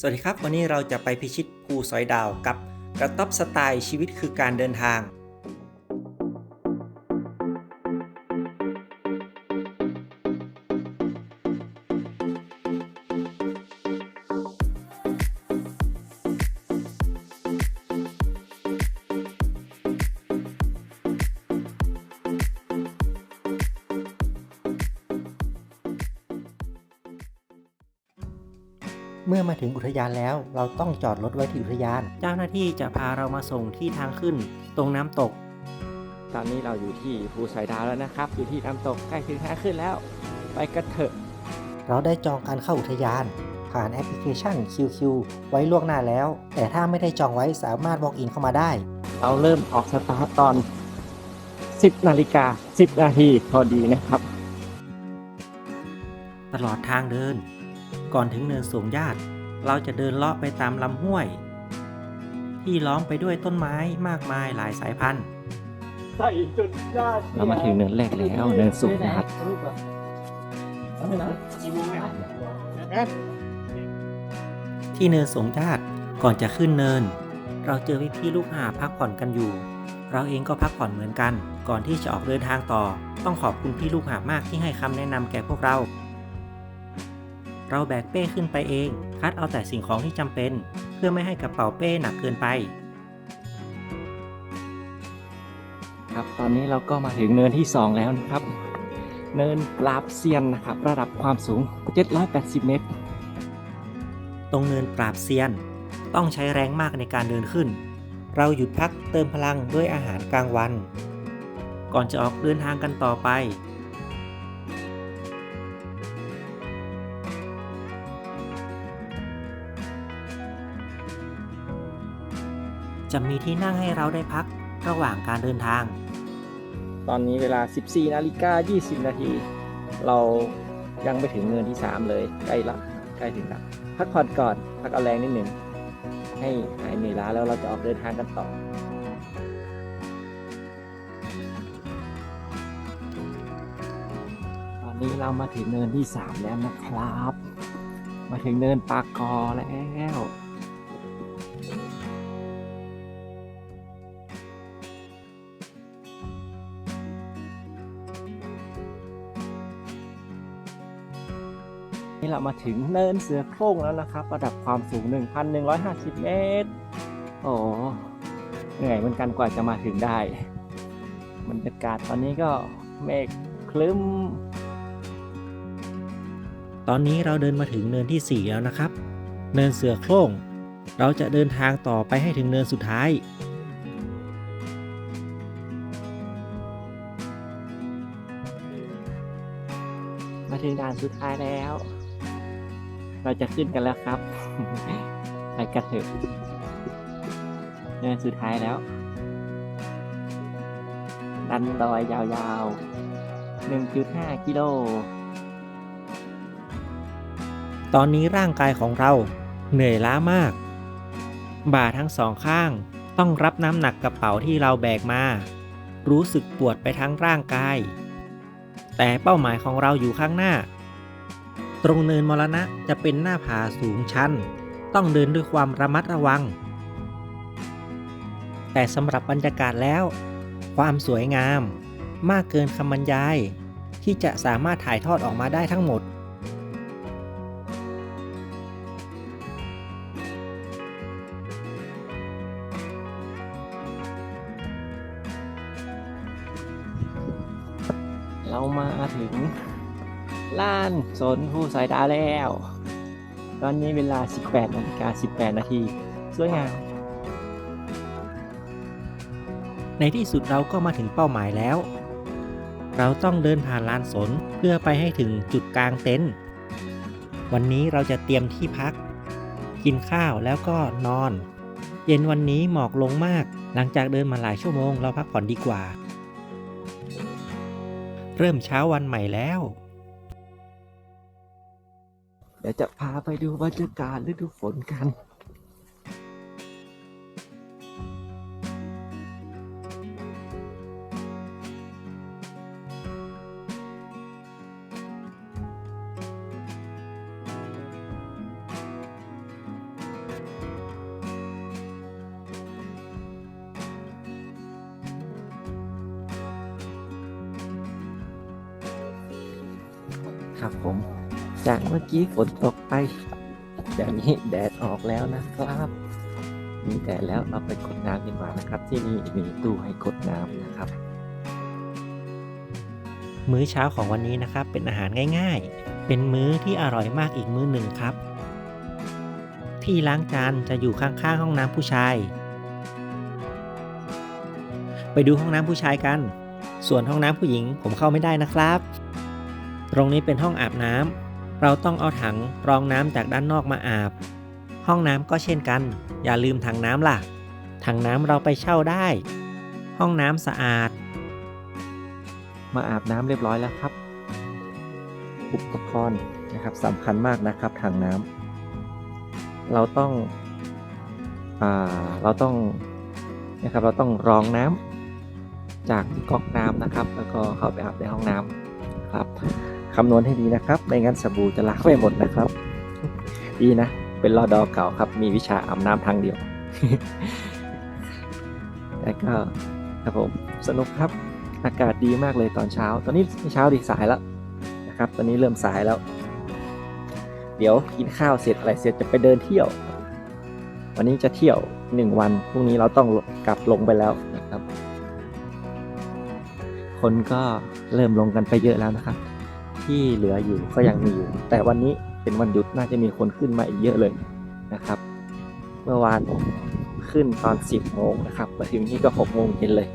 สวัสดีครับ วันนี้เราจะไปพิชิตภูสอยดาวกับกระต๊อบสไตล์ชีวิตคือการเดินทาง มื่อมาถึงอุทยานแล้ว เราต้องจอดรถไว้ที่อุทยาน เจ้าหน้าที่จะพาเรามาส่งที่ทางขึ้น ตรงน้ำตก ตอนนี้เราอยู่ที่ภูสอยดาวแล้วนะครับ อยู่ที่น้ำตกใกล้ถึงทางขึ้นแล้ว ไปกันเถอะ เราได้จองการเข้าอุทยาน ผ่านแอปพลิเคชัน QQ ไว้ล่วงหน้าแล้ว แต่ถ้าไม่ได้จองไว้สามารถ walk in เข้ามาได้ เราเริ่มออกสตาร์ทตอน 10นาฬิกา10นาทีพอดีนะครับ ตลอดทางเดิน ก่อนถึงเนินสูงญาติ เราจะเดินเลาะไปตามลำห้วย ที่ล้อมไปด้วยต้นไม้มากมายหลายสายพันธุ์เรามาถึงเนินแรกแล้วเนินสูงนะครับที่เนินสงญาติก่อนจะขึ้นเนิน เราเจอพี่พี่ๆลูกหาบพักผ่อนกันอยู่ เราเองก็พักผ่อนเหมือนกัน ก่อนที่จะออกเดินทางต่อ ต้องขอบคุณพี่ลูกหาบมากที่ให้คำแนะนำแก่พวกเรา เราแบกเป้ขึ้นไปเอง คัดเอาแต่สิ่งของที่จำเป็น เพื่อไม่ให้กระเป๋าเป้หนักเกินไป ครับตอนนี้เราก็มาถึงเนินที่ 2 แล้วนะครับ เนินปราบเซียนนะครับ ระดับความสูง 780 เมตร ตรงเนินปราบเซียน ต้องใช้แรงมากในการเดินขึ้น เราหยุดพักเติมพลังด้วยอาหารกลางวัน ก่อนจะออกเดินทางกันต่อไป จะมีที่นั่งให้เราได้พักระหว่างการเดินทาง ตอนนี้เวลา 14นาฬิกา20 นาที เรายังไม่ถึงเนินที่ 3 เลย ใกล้ละใกล้ถึงละพักผ่อนก่อนพักเอาแรงนิดหนึ่งให้หายเหนื่อยล้าแล้วเราจะออกเดินทางกันต่อตอนนี้เรามาถึงเนินที่ 3 แล้วนะครับ มาถึงเนินปากกอแล้ว นี่เรามาถึงเนินเสือโคร่งแล้วนะครับ ระดับความสูง 1,150 เมตร โอ้เหนื่อยเหมือนกันกว่าจะมาถึงได้บรรยากาศตอนนี้ก็เมฆคลึ้ม ตอนนี้เราเดินมาถึงเนินที่ 4 แล้วนะครับ เนินเสือโคร่ง เราจะเดินทางต่อไปให้ถึงเนินสุดท้ายมาถึงด่านสุดท้ายแล้ว เราจะขึ้นกันแล้วครับ ไปกันเถอะเนินสุดท้ายแล้ว ดันดอยยาวๆ 1.5 กิโล ตอนนี้ร่างกายของเราเหนื่อยล้ามาก บ่าทั้งสองข้างต้องรับน้ำหนักกระเป๋าที่เราแบกมา รู้สึกปวดไปทั้งร่างกาย แต่เป้าหมายของเราอยู่ข้างหน้า ตรงเนินมรณะจะเป็นหน้าผาสูงชัน ต้องเดินด้วยความระมัดระวัง แต่สำหรับบรรยากาศแล้ว ความสวยงาม มากเกินคำบรรยาย ที่จะสามารถถ่ายทอดออกมาได้ทั้งหมด เรามาถึง ล้านสนผู้สายดาแล้ว ตอนนี้เวลา 18นาฬิกา18 นาที สวยงาม ในที่สุดเราก็มาถึงเป้าหมายแล้ว เราต้องเดินผ่านลานสนเพื่อไปให้ถึงจุดกลางเต็นท์ วันนี้เราจะเตรียมที่พัก กินข้าวแล้วก็นอน เย็นวันนี้หมอกลงมาก หลังจากเดินมาหลายชั่วโมงเราพักผ่อนดีกว่า เริ่มเช้าวันใหม่แล้ว ดี๋ยวจะพาไปดูบรรยากาศฤดูฝนกันครับผม จากเมื่อกี้ฝนตกไปเดี๋ยวนี้แดดออกแล้วนะครับ มีแดดแล้วเราไปกดน้ำดีกว่านะครับ ที่นี่มีตู้ให้กดน้ำนะครับ มื้อเช้าของวันนี้นะครับเป็นอาหารง่ายๆ เป็นมื้อที่อร่อยมากอีกมื้อหนึ่งครับ ที่ล้างจานจะอยู่ข้างๆห้องน้ำผู้ชาย ไปดูห้องน้ำผู้ชายกัน ส่วนห้องน้ำผู้หญิงผมเข้าไม่ได้นะครับ ตรงนี้เป็นห้องอาบน้ำ เราต้องเอาถังรองน้ำจากด้านนอกมาอาบ ห้องน้ำก็เช่นกัน อย่าลืมถังน้ำล่ะ ถังน้ำเราไปเช่าได้ ห้องน้ำสะอาด มาอาบน้ำเรียบร้อยแล้วครับ อุปกรณ์นะครับสำคัญมากนะครับถังน้ำเราต้องอเราต้องนะครับเราต้องรองน้ำจากก๊อกน้ำนะครับ แล้วก็เข้าไปอาบในห้องน้ำ คำนวณให้ดีนะครับ ไม่งั้นสบู่จะลักไปหมดนะครับ ดีนะ เป็นรอดอเก่าครับ มีวิชาอาบน้ำทางเดียว แล้วก็ครับผม สนุกครับ อากาศดีมากเลยตอนเช้า ตอนนี้เช้าดีสายแล้วนะครับ ตอนนี้เริ่มสายแล้ว เดี๋ยวกินข้าวเสร็จอะไรเสร็จจะไปเดินเที่ยว วันนี้จะเที่ยวหนึ่งวัน พรุ่งนี้เราต้องกลับลงไปแล้วนะครับ คนก็เริ่มลงกันไปเยอะแล้วนะครับ ที่เหลืออยู่ก็ยังมีอยู่ แต่วันนี้เป็นวันหยุดน่าจะมีคนขึ้นมาอีกเยอะเลยนะครับ เมื่อวานขึ้นตอน 10โมงนะครับมาถึงนี่ก็6โมงเย็นเลย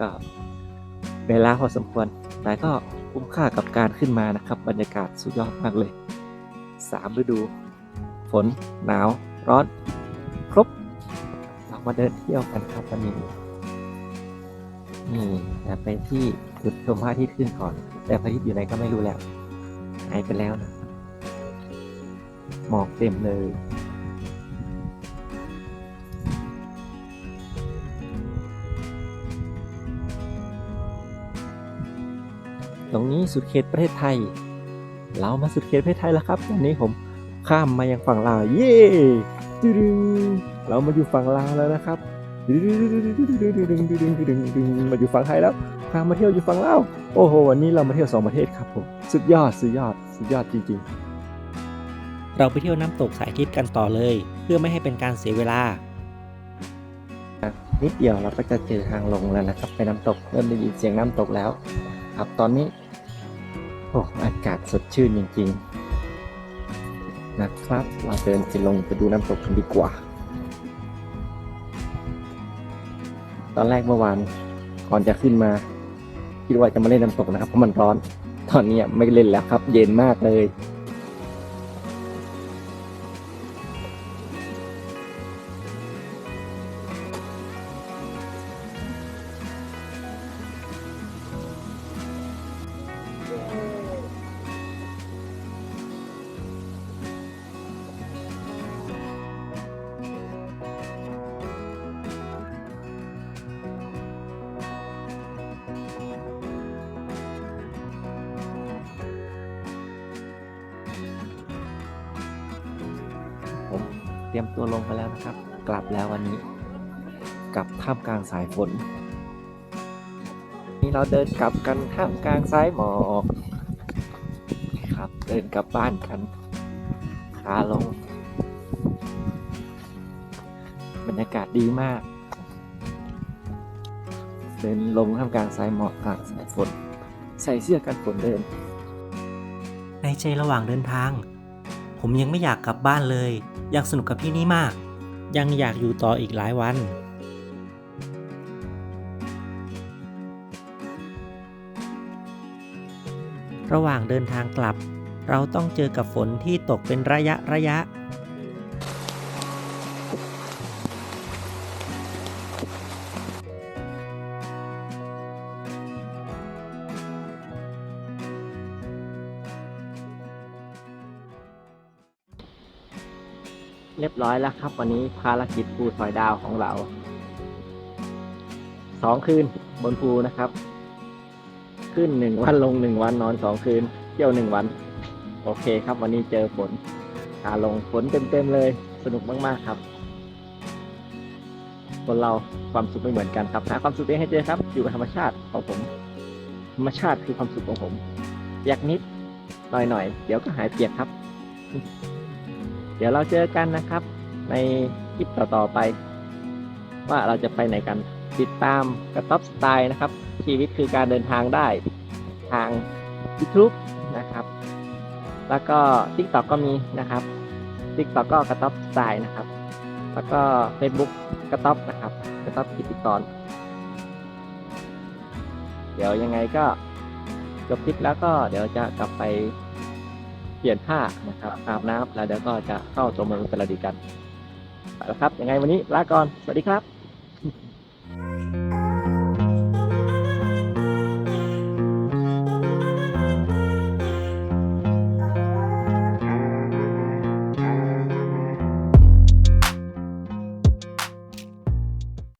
ก็เวลาพอสมควร แต่ก็คุ้มค่ากับการขึ้นมานะครับ บรรยากาศสุดยอดมากเลยสามฤดู ฝน หนาว ร้อน ครบ เรามาเดินเที่ยวกันครับวันนี้นี่ไปที่ จุดชมพระอาทิตย์ขึ้นก่อน แต่พระอาทิตย์อยู่ไหนก็ไม่รู้แล้วหายไปแล้วนะหมอกเต็มเลยตรงนี้สุดเขตประเทศไทย เรามาสุดเขตประเทศไทยแล้วครับวันนี้ผมข้ามมายังฝั่งลาว เย้ดึงเรามาอยู่ฝั่งลาวแล้วนะครับดึดึงดึงดึงดึงดึงดึงมาอยู่ฝั่งไทยแล้ว ข้ามมาเที่ยวอยู่ฝั่งลาวโอ้โห วันนี้เรามาเที่ยวสองประเทศครับผม สุดยอด สุดยอด สุดยอดจริงเราไปเที่ยวน้ำตกสายทิพย์กันต่อเลย เพื่อไม่ให้เป็นการเสียเวลาๆนิดเดียวเราก็จะเจอทางลงแล้วนะครับ ไปน้ำตก เริ่มได้ยินเสียงน้ำตกแล้ว ครับตอนนี้ โอ้อากาศสดชื่นจริง ๆ นะครับ เราเดินไปลงไปดูน้ำตกกันดีกว่า ตอนแรกเมื่อวานก่อนจะขึ้นมา คิดว่าจะมาเล่นน้ำตกนะครับเพราะมันร้อน ตอนนี้ไม่เล่นแล้วครับ เย็นมากเลย รียมตัวลงไปแล้วนะครับ กลับแล้ววันนี้กลับท่ามกลางสายฝน นี่เราเดินกลับกันท่ามกลางสายหมอกครับเดินกลับบ้านกันขาลง บรรยากาศดีมาก เดินลงท่ามกลางสายหมอกกลางสายฝน ใส่เสื้อกันฝนเดิน ในใจระหว่างเดินทาง ผมยังไม่อยากกลับบ้านเลย อยากสนุกกับที่นี่มาก ยังอยากอยู่ต่ออีกหลายวัน ระหว่างเดินทางกลับ เราต้องเจอกับฝนที่ตกเป็นระยะระยะ เรียบร้อยแล้วครับ วันนี้ภารกิจภูสอยดาวของเราสองคืนบนภูนะครับ ขึ้นหนึ่งวันลงหนึ่งวันนอนสองคืน เที่ยวหนึ่งวัน โอเคครับ วันนี้เจอฝนขาลงฝนเต็มๆเลย สนุกมากๆครับคนเราความสุขไม่เหมือนกันครับหาความสุขเองให้เจอครับ อยู่กับธรรมชาติของผม ธรรมชาติคือความสุขของผมปียกนิดหน่อยหน่อยๆเดี๋ยวก็หายเปียกครับ เดี๋ยวเราเจอกันนะครับ ในคลิปต่อๆไป ว่าเราจะไปไหนกันติดตามกระต๊อบสไตล์นะครับ ชีวิตคือการเดินทางได้ทาง YouTube นะครับ แล้วก็ TikTok ก็มีนะครับ TikTok ก็กระต๊อบสไตล์นะครับ แล้วก็ Facebook กระต๊อบนะครับ กระต๊อบกิติกรเดี๋ยวยังไงก็จบคลิปแล้วก็เดี๋ยวจะกลับไป เปลี่ยนผ้านะครับอาบน้ำแล้วเดี๋ยวก็จะเข้าตัวเมืองอุตรดิตถ์กันไปแล้วครับยังไงวันนี้ลาก่อนสวัสดีครับ